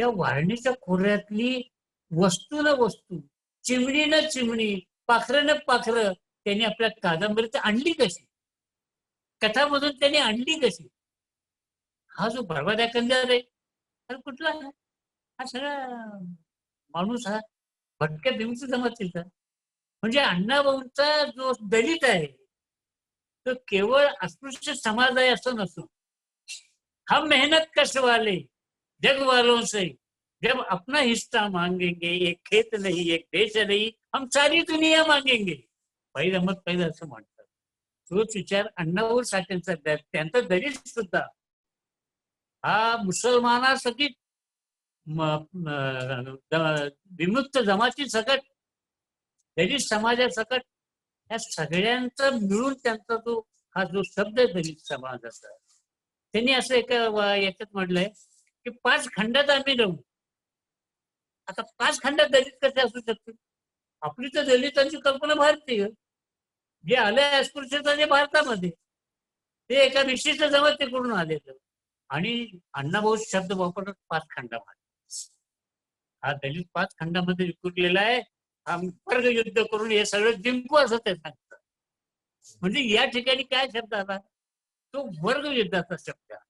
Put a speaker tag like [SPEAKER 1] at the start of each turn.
[SPEAKER 1] त्या वारणीच्या खोऱ्यातली वस्तू न वस्तू चिमणी न चिमणी पाखरं न पाखरं त्यांनी आपल्या कादंबरीत आणली कशी? कथामधून त्यांनी आणली कशी? हा जो बर्बाद कंजार आहे तर कुठला हा सगळा माणूस हा भटक्या बिमच जमातीचा म्हणजे अण्णाभाऊंचा जो दलित आहे तो केवळ अस्पृश्य समाज आहे असं नसून हम मेहनत कसवाले जग वालों से। जब अपना हिस्सा मांगेंगे एक खेत नहीं एक देश नहीं हम सारी दुनिया मांगेंगे। फैज मत फैज असं म्हणतात. तोच विचार अण्णाभाऊ साठेंचा त्यांचा दलित सुद्धा. हा मुसलमानासाठी विमुक्त जमाती सकट दलित समाजासकट या सगळ्यांचा मिळून त्यांचा जो हा जो शब्द दलित समाजाचा. त्यांनी असं एका याच्यात म्हटलंय की पाच खंडात आम्ही राहू. आता पाच खंडात दलित कसे असू शकतील? आपली तर दलितांची कल्पना भारतीय. जे आले अस्पृश्यता जे भारतामध्ये ते एका विशिष्ट जमातीकडून आलेलं. आणि अण्णाभाऊ शब्द वापरतात पाच खंडामध्ये. हा दलित पाच खंडामध्ये विखुरलेला आहे. हा वर्ग युद्ध करून हे सगळं जिंकू असं ते सांगतात. म्हणजे या ठिकाणी काय शब्द आला? तो वर्ग युद्धाचा शब्द आला